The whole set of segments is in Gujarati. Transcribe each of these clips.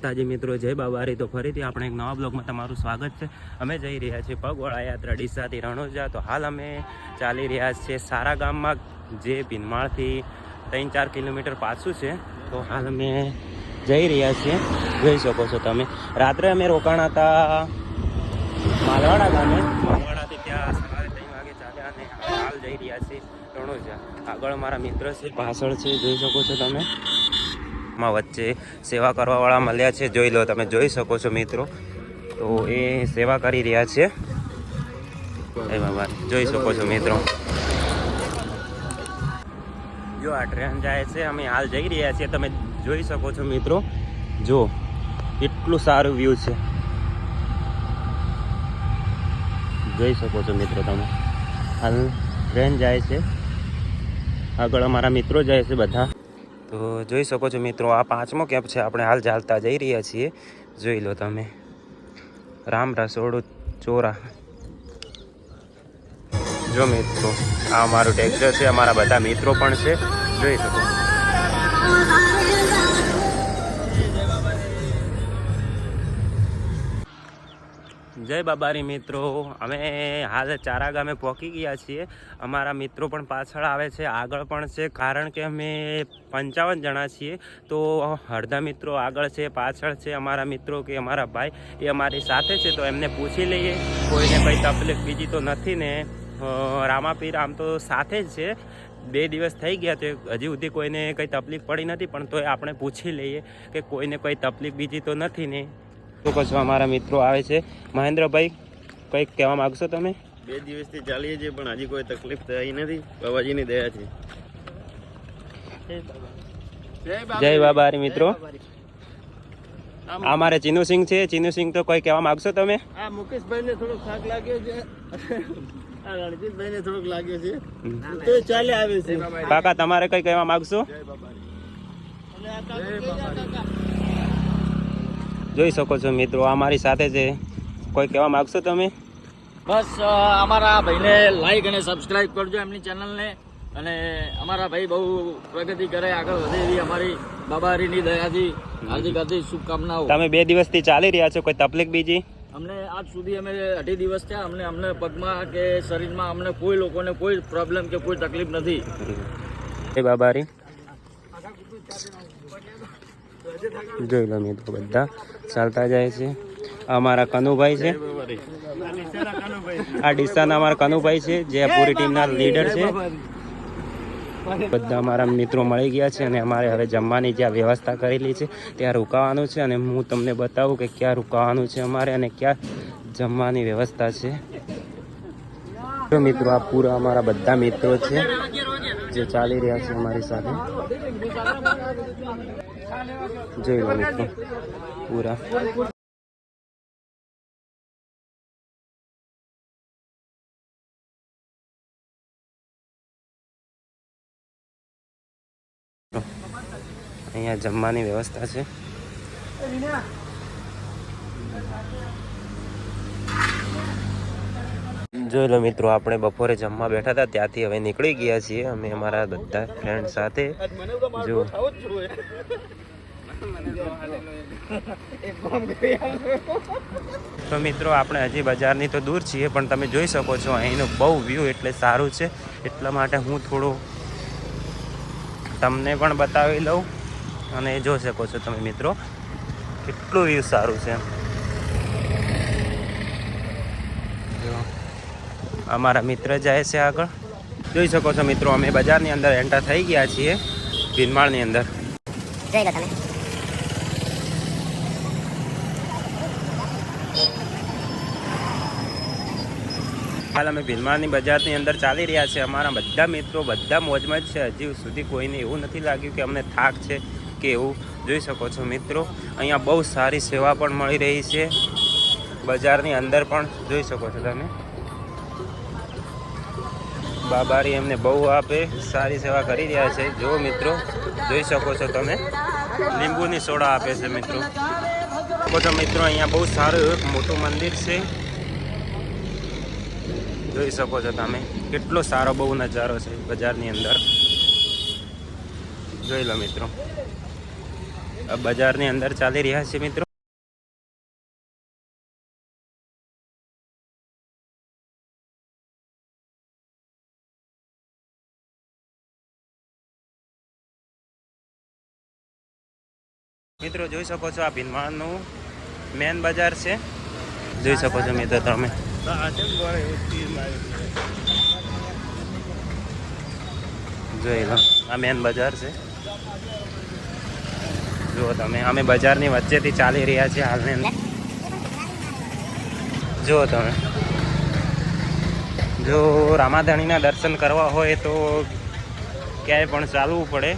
માતાજી મિત્રો, જય બાબારી. તો ફરીથી આપણે એક નવા બ્લોગમાં તમારું સ્વાગત છે. અમે જઈ રહ્યા છીએ પગવાળા યાત્રા ડીસાથી રણોજા. તો હાલ અમે ચાલી રહ્યા છીએ સારા ગામમાં, જે ભીનમાળથી ત્રણ ચાર કિલોમીટર પાછું છે. તો હાલ અમે જઈ રહ્યા છીએ. જોઈ શકો છો તમે. રાત્રે અમે રોકાણા હતા માલવાડા ગામે. માલવાડાથી ત્યાં સવારે ત્રણ વાગે ચાલ્યા અને હાલ જઈ રહ્યા છીએ રણોજા. આગળ મારા મિત્ર છે પાછળ છે. જોઈ શકો છો તમે. માં વચ્ચે સેવા કરવાવાળા મળ્યા છે. જોઈ લો, તમે જોઈ શકો છો મિત્રો. તો એ સેવા કરી રહ્યા છે. એ બાબા, જોઈ શકો છો મિત્રો. જો, આ ટ્રેન જાય છે. અમે હાલ જઈ રહ્યા છીએ. તમે જોઈ શકો છો મિત્રો. જો એટલું સારું વ્યૂ છે. જોઈ શકો છો મિત્રો તમે. હાલ ટ્રેન જાય છે. આગળ અમારા મિત્રો જાય છે બધા. તો જોઈ શકો છો મિત્રો, આ પાંચમો કેમ્પ છે, આપણે હાલ ચાલતા જઈ રહ્યા છીએ. જોઈ લો તમે. રામ રસોડું ચોરા. જો મિત્રો, આ અમારું ટ્રેક્ટર છે, અમારા બધા મિત્રો પણ છે. જોઈ શકો. જય બાબારી મિત્રો. અમે હાલ ચારા ગામે પહોંચી ગયા છીએ. અમારા મિત્રો પણ પાછળ આવે છે, આગળ પણ છે. કારણ કે અમે પંચાવન જણા છીએ. તો અડધા મિત્રો આગળ છે, પાછળ છે અમારા મિત્રો કે અમારા ભાઈ એ અમારી સાથે છે. તો એમને પૂછી લઈએ. કોઈને કંઈ તકલીફ બીજી તો નથી ને. રામાપીર આમ તો સાથે જ છે. બે દિવસ થઈ ગયા તો હજી સુધી કોઈને કંઈ તકલીફ પડી નથી, પણ તોય આપણે પૂછી લઈએ કે કોઈને કોઈ તકલીફ બીજી તો નથી ને. તો પછી અમારા મિત્રો આવે છે. મહેન્દ્રભાઈ કંઈક કહેવા માગશો તમે? બે દિવસથી ચાલીએ છીએ પણ હજી કોઈ તકલીફ થઈ નથી. બાબાજીની દયા છે જય બાબારી મિત્રો. અમારે મારે ચિનુસિંહ છે. ચિનુસિંહ તો કોઈ કહેવા માગશો તમે? આ મુકેશભાઈ ને થોડોક થાક લાગ્યો છે. આ થોડોક લાગ્યો છે. તો ચાલે આવે છે. કાકા તમારે કંઈ કહેવા માગશો? જોઈ શકો છો મિત્રો આ મારી સાથે છે. કોઈ કહેવા માગશો તમે? બસ અમારા ભાઈને લાઈક અને સબસ્ક્રાઈબ કરજો એમની ચેનલને અને અમારા ભાઈ બહુ પ્રગતિ કરે આગળ વધે એવી અમારી બાબારીની દયાથી હાર્દિક હાર્દિક શુભકામનાઓ. તમે બે દિવસથી ચાલી રહ્યા છો કોઈ તકલીફ બીજી? અમને આજ સુધી અમે અઢી દિવસ થયા અમને અમને પગમાં કે શરીરમાં અમને કોઈ લોકોને કોઈ પ્રોબ્લેમ કે કોઈ તકલીફ નથી. એ બાબારી. જોઈ લો મિત્રો બધા. ચાલતા જાય છે. અમારા કનુભાઈ છે. આ ડીસાના અમારા કનુભાઈ છે, જે પૂરી ટીમના લીડર છે. બધા અમારા મિત્રો મળી ગયા છે અને અમારે હવે જમવાની જ્યાં વ્યવસ્થા કરેલી છે, ત્યાં રોકાવાનું છે અને હું તમને બતાવું કે ક્યાં રોકાવાનું છે અમારે અને ક્યાં જમવાની વ્યવસ્થા છે. મિત્રો, આ પૂરા અમારા બધા મિત્રો છે, જે ચાલી રહ્યા છે અમારી સાથે. જોઈ લો પૂરા. અહીંયા જમવાની વ્યવસ્થા છે. જોઈ લો મિત્રો, આપણે બપોરે જમવા બેઠા હતા, ત્યાંથી હવે નીકળી ગયા છીએ. અમે અમારા બધા ફ્રેન્ડ સાથે. જો. તો મિત્રો, આપણે હજી બજારની તો દૂર છીએ, પણ તમે જોઈ શકો છો, અહીંનું બહુ વ્યૂ એટલે સારું છે. એટલા માટે હું થોડું તમને પણ બતાવી લઉં અને જોઈ શકો છો તમે મિત્રો, કેટલું વ્યૂ સારું છે. અમારા મિત્ર જાય છે આગળ. જોઈ શકો છો મિત્રો, અમે બજારની અંદર એન્ટર થઈ ગયા છીએ, ભીનમાળની અંદર. જોઈ લો તમે. હાલ અમે ભીલમાની બજારની અંદર ચાલી રહ્યા છે અમારા બધા મિત્રો બધા મોજમાં જ છે. હજી સુધી કોઈને એવું નથી લાગ્યું કે અમને થાક છે કે એવું. જોઈ શકો છો મિત્રો, અહીંયા બહુ સારી સેવા પણ મળી રહી છે. બજારની અંદર પણ જોઈ શકો છો તમે. બાબારી એમને બહુ આપે, સારી સેવા કરી રહ્યા છે. જો મિત્રો, જોઈ શકો છો તમે. લીંબુની સોડા આપે છે મિત્રો. શકો મિત્રો, અહીંયા બહુ સારું એક મોટું મંદિર છે. જોઈ શકો છો તમે. કેટલો સારો બહુ નજારો છે બજારની અંદર. જોઈ લો મિત્રો. બજારની અંદર ચાલી રહ્યા છે મિત્રો. મિત્રો, જોઈ શકો છો આ ભીનમાળનું મેન બજાર છે. જોઈ શકો છો મિત્રો તમે. જોઈ લો, આ મેન બજાર છે. જુઓ તમે, અમે બજારની વચ્ચેથી ચાલી રહ્યા છીએ હાલને. જુઓ તમે. જો રામાધણીના દર્શન કરવા હોય તો ક્યાંય પણ ચાલવું પડે.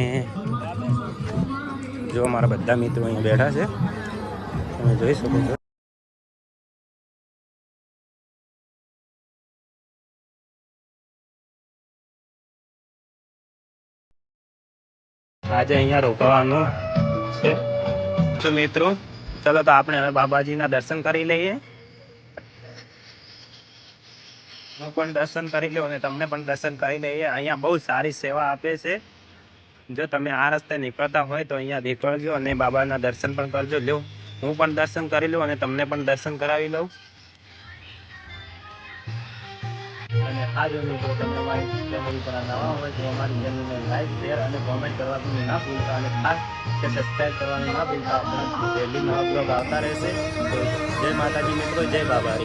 ને જો મારા બધા મિત્રો અહીંયા બેઠા છે, તમે જોઈ શકો છો. આજે અહીંયા રોકાવાનું છે. મિત્રો, ચલો તો આપણે હવે બાબાજીના દર્શન કરી લઈએ. હું પણ દર્શન કરી લઉં અને તમને પણ દર્શન કરી લઈએ. અહીંયા બહુ સારી સેવા આપે છે. જો તમે આ રસ્તે નીકળતા હોય તો અહીંયા નીકળજો અને બાબાના દર્શન પણ કરજો. લ્યો, હું પણ દર્શન કરી લઉં અને તમને પણ દર્શન કરાવી લઉં. અને આ જો મિત્રો તમે અમારી ચેનલ હોય લાઈક, શેર અને કોમેન્ટ કરવાનું ના ભૂલતા અને ખાસ કે સબસ્ક્રાઈબ કરવાનું ના ભૂલતા. આપણા ડેલી નવા આવતા રહેશે. જય માતાજી મિત્રો, જય બાબા.